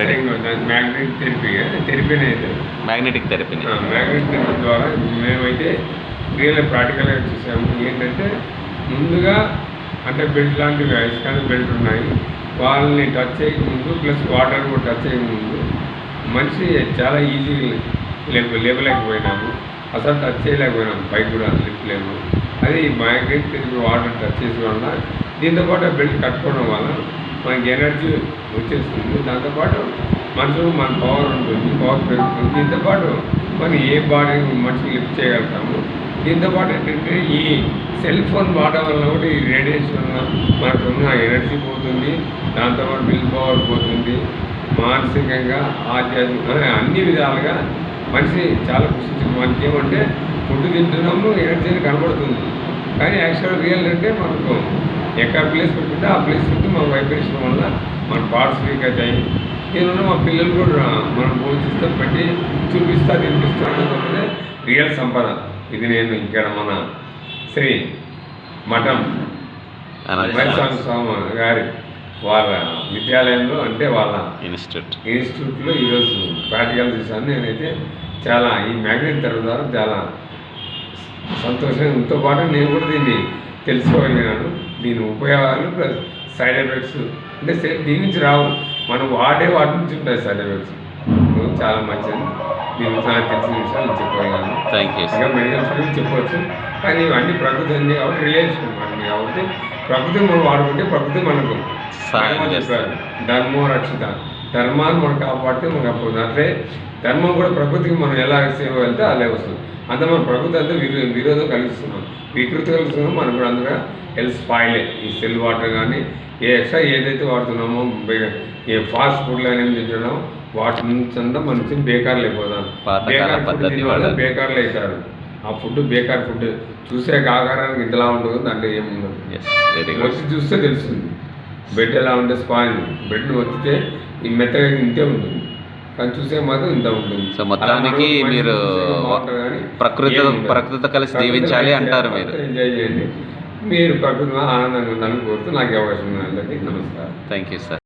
అయిపోయింది magnetic therapy therapy అనేది magnetic థెరపీని మ్యాగ్నెటిక్ థెరపీ ద్వారా మేమైతే రియల్ ప్రాక్టికల్గా చూసాము. ఏంటంటే ముందుగా అంటే బెల్ట్ లాంటివి ఐస్కాన్ బెల్ట్ ఉన్నాయి. వాళ్ళని టచ్ చేయకముందు ప్లస్ వాటర్ కూడా టచ్ చేయకముందు మనిషి చాలా ఈజీ లేపు లేపలేకపోయినాము. అసలు టచ్ చేయలేకపోయినాము. పైకి కూడా లిప్లేము అది ఈ మ్యాగ్నెట్ తిరిగి వాటర్ టచ్ చేసిన వల్ల దీంతో పాటు ఆ బెల్ట్ కట్టుకోవడం వల్ల మనకి ఎనర్జీ వచ్చేస్తుంది. దాంతోపాటు మనసు మన పవర్ ఉంటుంది. పవర్ పెరుగుతుంది. దీంతోపాటు మనం ఏ బాడీ మనిషి లిఫ్ట్ చేయగలుగుతాము దీంతోపాటు ఏంటంటే ఈ సెల్ ఫోన్ వాడడం వల్ల కూడా ఈ రేడియేషన్ వల్ల మనకున్న ఎనర్జీ పోతుంది. దాంతోపాటు బిల్ పవర్ పోతుంది. మానసికంగా ఆధ్యాత్మిక అన్ని విధాలుగా మనిషి చాలా కృషించింది. మనకి ఏమంటే ఫుడ్ తింటున్నాము ఎనర్జీ కనబడుతుంది. కానీ యాక్చువల్ రియల్ అంటే మనకు ఎక్కడ ప్లేస్ పెట్టుకుంటే ఆ ప్లేస్ పెట్టి మన వైబ్రేషన్ వల్ల మన పార్ట్స్ వీక్ అవుతాయి. దీనివల్ల మా పిల్లలు కూడా మనం పోషిస్తూ పెట్టి చూపిస్తా తినిపిస్తా రియల్ సంపద. ఇది నేను ఇక్కడ మన శ్రీ మఠం వైస్వామి స్వామి గారి వాళ్ళ విద్యాలయంలో అంటే వాళ్ళ ఇన్స్టిట్యూట్. ఇన్స్టిట్యూట్లో ఈరోజు ప్రాక్టికల్ చూశాను. నేనైతే చాలా ఈ మ్యాగ్నెట్ ధర ద్వారా చాలా సంతోషంతో పాటు నేను కూడా దీన్ని తెలుసుకోగలిగాను దీని ఉపయోగాలు ప్లస్ సైడ్ ఎఫెక్ట్స్. అంటే దీని నుంచి రావు. మనం వాడే వాటి నుంచి ఉంటాయి సైడ్ ఎఫెక్ట్స్. చాలా మంచిది. దీని గురించి నాకు తెలిసిన విషయాలు నేను చెప్పగలను. థ్యాంక్ యూ ఇంకా మెడికల్స్ గురించి చెప్పవచ్చు కానీ ఇవన్నీ ప్రకృతి ఉంది కాబట్టి రిలేషన్ మనకి కాబట్టి ప్రకృతిని మనం వాడుకుంటే ప్రకృతి మనకు సాయం. చెప్పారు. ధర్మం రక్షిత. ధర్మాన్ని మనం కాపాడితే మనకు అప్పుడు అట్లే ధర్మం కూడా ప్రకృతికి మనం ఎలా సేవ వెళ్తే అలా వస్తుంది. అంత మన ప్రకృతి అంతా విరో విరోధం కలిగిస్తున్నాం. వికృతి కలిగిస్తున్నాం మనం కూడా అందులో హెల్త్ స్పాయిలే. ఈ సెల్ వాటర్ కానీ ఏ ఎక్స్ట్రా ఏదైతే వాడుతున్నామో ఏ ఫాస్ట్ ఫుడ్లు అనేది తింటున్నామో వాటి నుంచి అంతా మనిషి బేకార్లు అయిపోతాం. ఫుడ్. బేకార్లు అవుతారు. ఆ ఫుడ్ బేకార్ ఫుడ్ చూసే ఆకారానికి ఇంతలా ఉంటుంది దాంట్లో ఏముండదు వచ్చి చూస్తే తెలుస్తుంది. బెడ్ ఎలా ఉంటే స్పాయిల్ బెడ్ వచ్చితే ఈ మెత్తగా ఇంతే ఉంటుంది. కానీ చూసే మాత్రం ఇంత ఉంటుంది. సో మొత్తానికి మీరు ప్రకృతి-. ప్రకృతితో కలిసి జీవించాలి అంటారు మీరు. ఎంజాయ్ చేయండి. మీరు ప్రకృతిలో ఆనందంగా ఉండాలని కోరుతూ నాకు అవకాశం ఉంది అందరికీ నమస్కారం. Thank you sir